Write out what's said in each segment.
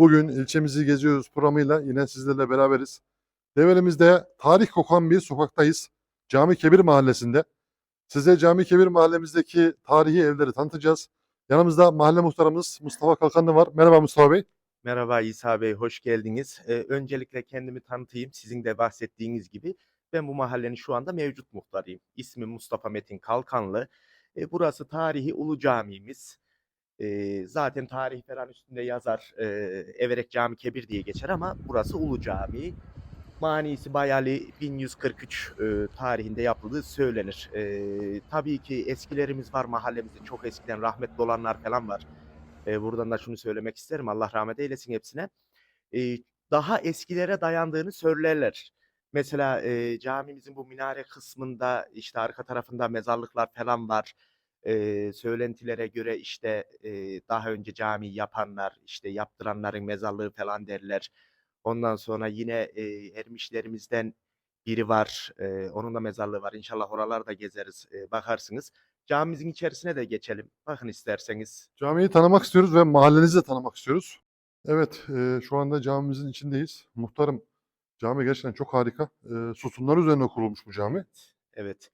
Bugün ilçemizi geziyoruz programıyla yine sizlerle beraberiz. Develimizde tarih kokan bir sokaktayız. Cami Kebir Mahallesi'nde. Size Cami Kebir Mahallemizdeki tarihi evleri tanıtacağız. Yanımızda mahalle muhtarımız Mustafa Kalkanlı var. Merhaba Mustafa Bey. Merhaba İsa Bey, hoş geldiniz. Ee, öncelikle kendimi tanıtayım. Sizin de bahsettiğiniz gibi ben bu mahallenin şu anda mevcut muhtarıyım. İsmim Mustafa Metin Kalkanlı. Ee, burası tarihi Ulu Camimiz. Ee, zaten tarih falan üstünde yazar. Ee, Everek Cami Kebir diye geçer ama burası Ulu Cami. Manisi Bayali 1143 e, tarihinde yapıldığı söylenir. Ee, tabii ki eskilerimiz var mahallemizde. Çok eskiden rahmetli olanlar falan var. Ee, buradan da şunu söylemek isterim. Allah rahmet eylesin hepsine. Ee, daha eskilere dayandığını söylerler. Mesela e, camimizin bu minare kısmında işte arka tarafında mezarlıklar falan var. Ee, söylentilere göre işte e, daha önce cami yapanlar, işte yaptıranların mezarlığı falan derler. Ondan sonra yine e, ermişlerimizden biri var. E, onun da mezarlığı var. İnşallah oralarda gezeriz, e, bakarsınız. Camimizin içerisine de geçelim. Bakın isterseniz. Camiyi tanımak istiyoruz ve mahallenizi de tanımak istiyoruz. Evet, e, şu anda camimizin içindeyiz. Muhtarım, cami gerçekten çok harika. E, sütunlar üzerine kurulmuş bu cami. Evet.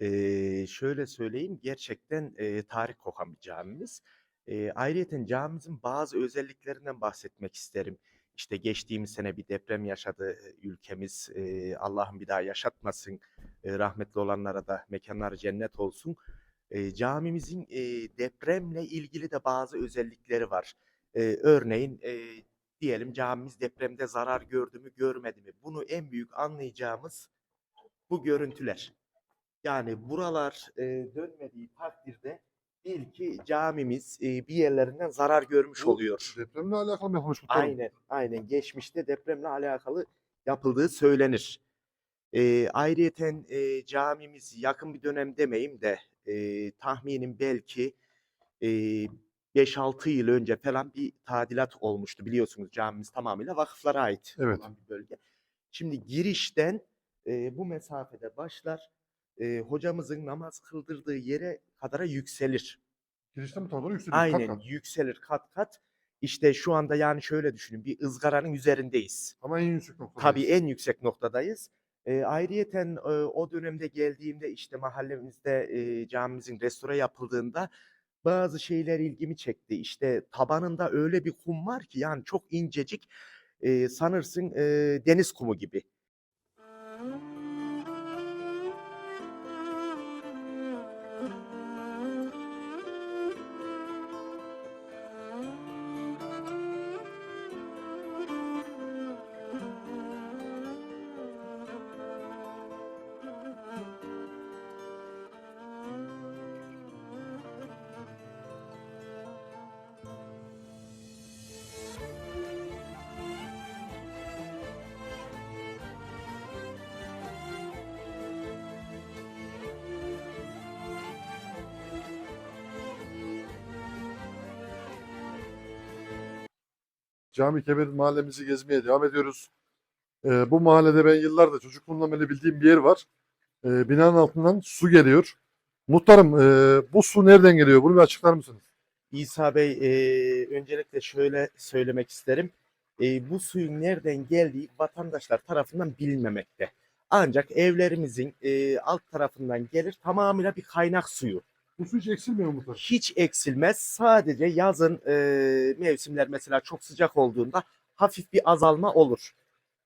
Eee, şöyle söyleyeyim, gerçekten, eee, tarih kokan bir camimiz. Eee, ayrıyeten camimizin bazı özelliklerinden bahsetmek isterim. İşte geçtiğimiz sene bir deprem yaşadı ülkemiz. Eee, Allah'ım bir daha yaşatmasın. Eee, rahmetli olanlara da mekanları cennet olsun. Eee, camimizin eee, depremle ilgili de bazı özellikleri var. Eee, örneğin eee, diyelim camimiz depremde zarar gördü mü görmedi mi? Bunu en büyük anlayacağımız bu görüntüler. Yani buralar e, dönmediği takdirde bil ki camimiz e, bir yerlerinden zarar görmüş Bu oluyor. Depremle alakalı mı yapılmış muhtarım? Aynen, aynen. Geçmişte depremle alakalı yapıldığı söylenir. E, ayrıyeten e, camimiz yakın bir dönem demeyeyim de e, tahminim belki e, 5-6 yıl önce falan bir tadilat olmuştu. Biliyorsunuz camimiz tamamıyla vakıflara ait Evet. olan bir bölge. Şimdi girişten e, bu mesafede başlar. E, hocamızın namaz kıldırdığı yere kadara yükselir. Bu tarafa doğru yükseliyor. kat Aynen kat. yükselir kat kat. İşte şu anda yani şöyle düşünün bir ızgaranın üzerindeyiz. Ama en yüksek noktadayız. Tabii en yüksek noktadayız. E, ayrıyeten e, o dönemde geldiğimde işte mahallemizde e, camimizin restore yapıldığında bazı şeyler ilgimi çekti. İşte tabanında öyle bir kum var ki yani çok incecik e, sanırsın e, deniz kumu gibi. Cami Kebir mahallemizi gezmeye devam ediyoruz. Ee, bu mahallede ben yıllardır çocukluğumdan beri bildiğim bir yer var. Ee, binanın altından su geliyor. Muhtarım e, bu su nereden geliyor? Bunu bir açıklar mısınız? İsa Bey, eee, öncelikle şöyle söylemek isterim. Eee, bu suyun nereden geldiği vatandaşlar tarafından bilinmemekte. Ancak evlerimizin eee, alt tarafından gelir tamamıyla bir kaynak suyu. Bu su hiç eksilmiyor mu? Hiç eksilmez. Sadece yazın eee, mevsimler mesela çok sıcak olduğunda hafif bir azalma olur.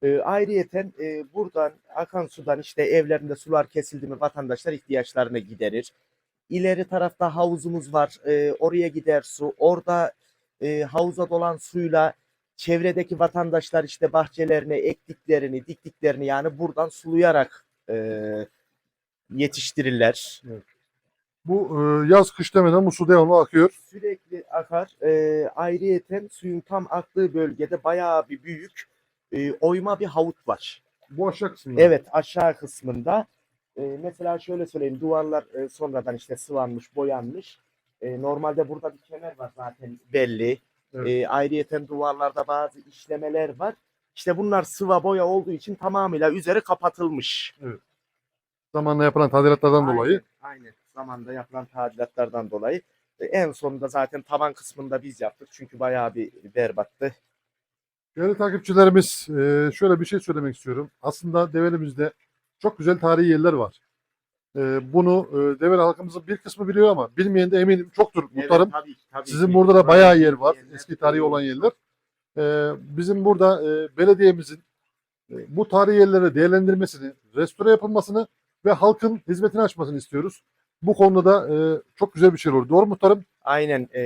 Eee ayrıyeten eee, buradan akan sudan işte evlerinde sular kesildi mi vatandaşlar ihtiyaçlarını giderir. İleri tarafta havuzumuz var. Eee, oraya gider su. Orada eee, havuza dolan suyla çevredeki vatandaşlar işte bahçelerine ektiklerini, diktiklerini yani buradan sulayarak eee, yetiştirirler. Bu e, yaz kış demeden bu su devamlı akıyor. Sürekli akar. Eee ayrıyeten suyun tam aktığı bölgede bayağı bir büyük eee, oyma bir havut var. Bu aşağı kısmında. Evet aşağı kısmında e, mesela şöyle söyleyeyim duvarlar e, sonradan işte sıvanmış boyanmış. E, normalde burada bir kemer var zaten belli. Evet. E, ayrıyeten duvarlarda bazı işlemeler var. İşte bunlar sıva boya olduğu için tamamıyla üzeri kapatılmış. Zamanla yapılan tadilatlardan dolayı. Aynen, aynen. Zamanda yapılan tadilatlardan dolayı. E, en sonunda zaten tavan kısmında biz yaptık. Çünkü bayağı bir berbattı. Değerli takipçilerimiz e, şöyle bir şey söylemek istiyorum. Aslında Develimizde çok güzel tarihi yerler var. E, Bunu Develi halkımızın bir kısmı biliyor ama bilmeyen de eminim çoktur muhtarım. Evet, tabii, tabii Sizin burada da bayağı yer var. Yerler, Eski tarihi olan yerler. Bizim burada belediyemizin bu tarihi yerleri değerlendirmesini, restore yapılmasını ve halkın hizmetini açmasını istiyoruz. Bu konuda da e, çok güzel bir şey olur. Doğru mu muhtarım? Aynen e,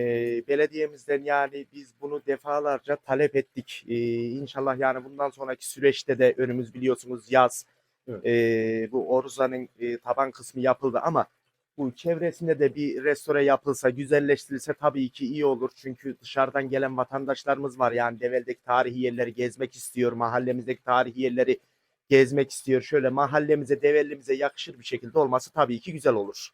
belediyemizden yani biz bunu defalarca talep ettik. E, inşallah yani bundan sonraki süreçte de önümüz biliyorsunuz yaz. Evet. E, bu Oruza'nın e, taban kısmı yapıldı ama bu çevresinde de bir restore yapılsa, güzelleştirilse tabii ki iyi olur. Çünkü dışarıdan gelen vatandaşlarımız var. Yani Devel'deki tarihi yerleri gezmek istiyor, mahallemizdeki tarihi yerleri gezmek istiyor. Şöyle mahallemize, Devel'imize yakışır bir şekilde olması tabii ki güzel olur.